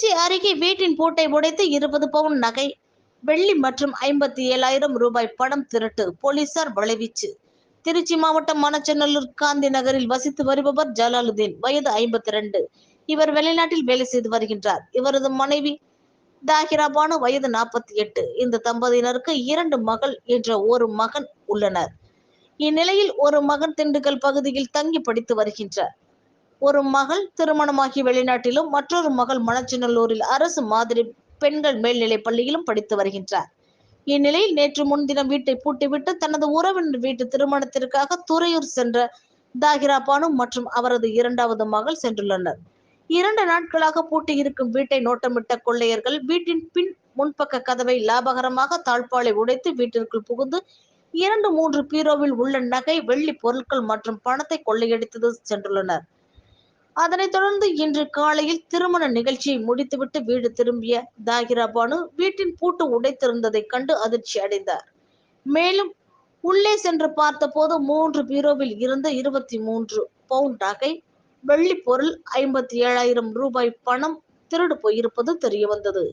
திருச்சி அருகே வீட்டின் பூட்டை உடைத்து இருபது பவுன் நகை வெள்ளி மற்றும் ஐம்பத்தி ஏழாயிரம் ரூபாய் பணம் திருட்டு போலீசார் வலைவீச்சு திருச்சி மாவட்டம் மணச்சநல்லூர் காந்தி நகரில் வசித்து வருபவர் ஜலாலுதீன். வயது ஐம்பத்தி ரெண்டு இவர் வெளிநாட்டில் வேலை செய்து வருகின்றார். இவரது மனைவி தாகிராபானு வயது நாற்பத்தி எட்டு. இந்த தம்பதியினருக்கு இரண்டு மகள் என்ற ஒரு மகன் உள்ளனர். இந்நிலையில் ஒரு மகன் திண்டுக்கல் பகுதியில் தங்கி படித்து வருகின்றார். ஒரு மகள் திருமணமாகி வெளிநாட்டிலும் மற்றொரு மகள் மணச்சநல்லூரில் அரசு மாதிரி பெண்கள் மேல்நிலை பள்ளியிலும் படித்து வருகின்றார். இந்நிலையில் நேற்று முன்தினம் வீட்டை பூட்டிவிட்டு தனது உறவினர் வீட்டு திருமணத்திற்காக துறையூர் சென்ற தாகிரா பானு மற்றும் அவரது இரண்டாவது மகள் சென்றுள்ளனர். இரண்டு நாட்களாக பூட்டி இருக்கும் வீட்டை நோட்டமிட்ட கொள்ளையர்கள் வீட்டின் பின் முன்பக்க கதவை லாபகரமாக தாழ்பாலை உடைத்து வீட்டிற்குள் புகுந்து இரண்டு மூன்று பீரோவில் உள்ள நகை வெள்ளி பொருட்கள் மற்றும் பணத்தை கொள்ளையடித்தது சென்றுள்ளனர். அதனைத் தொடர்ந்து இன்று காலையில் திருமண நிகழ்ச்சியை முடித்துவிட்டு வீடு திரும்பிய தாகிரா பானு வீட்டின் பூட்டு உடைத்திருந்ததைக் கண்டு அதிர்ச்சி அடைந்தார். மேலும் உள்ளே சென்று பார்த்தபோது மூன்று பீரோவில் இருந்த இருபத்தி மூன்று பவுண்ட் நகை வெள்ளி பொருள் ஐம்பத்தி ஏழாயிரம் ரூபாய் பணம் திருடு போயிருப்பது தெரிய வந்தது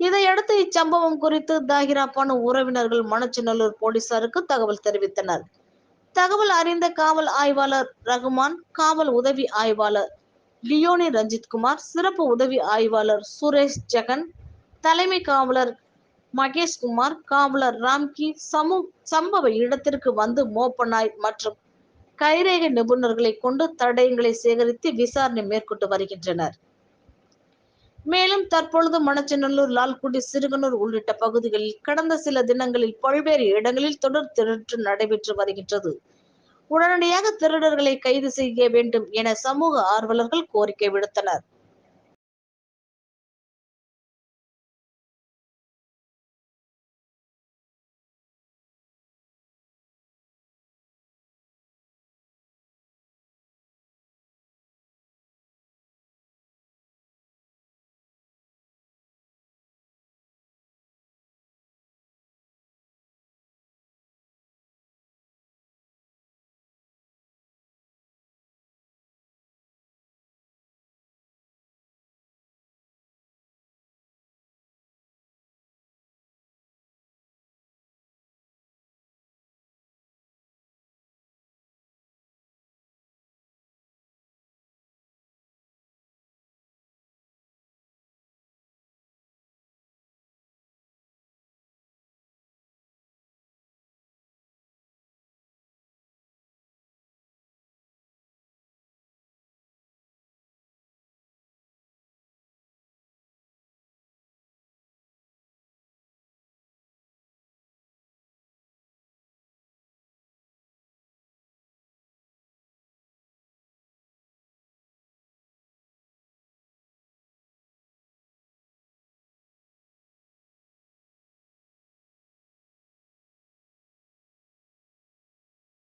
இதையடுத்து இச்சம்பவம் குறித்து தாகிரா பானு உறவினர்கள் மணச்சநல்லூர் போலீசாருக்கு தகவல் தெரிவித்தனர். தகவல் அறிந்த காவல் ஆய்வாளர் ரகுமான் காவல் உதவி ஆய்வாளர் லியோனி ரஞ்சித்குமார் சிறப்பு உதவி ஆய்வாளர் சுரேஷ் ஜெகன் தலைமை காவலர் மகேஷ்குமார் காவலர் ராம்கி சமு சம்பவ இடத்திற்கு வந்து மோப்பனாய் மற்றும் கைரேக நிபுணர்களை கொண்டு தடயங்களை சேகரித்து விசாரணை மேற்கொண்டு வருகின்றனர். மேலும் தற்பொழுது மணச்சநல்லூர் லால்குடி சிறுகனூர் உள்ளிட்ட பகுதிகளில் கடந்த சில தினங்களில் பல்வேறு இடங்களில் தொடர் திருட்டு நடைபெற்று வருகின்றது. உடனடியாக திருடர்களை கைது செய்ய வேண்டும் என சமூக ஆர்வலர்கள் கோரிக்கை விடுத்தனர்.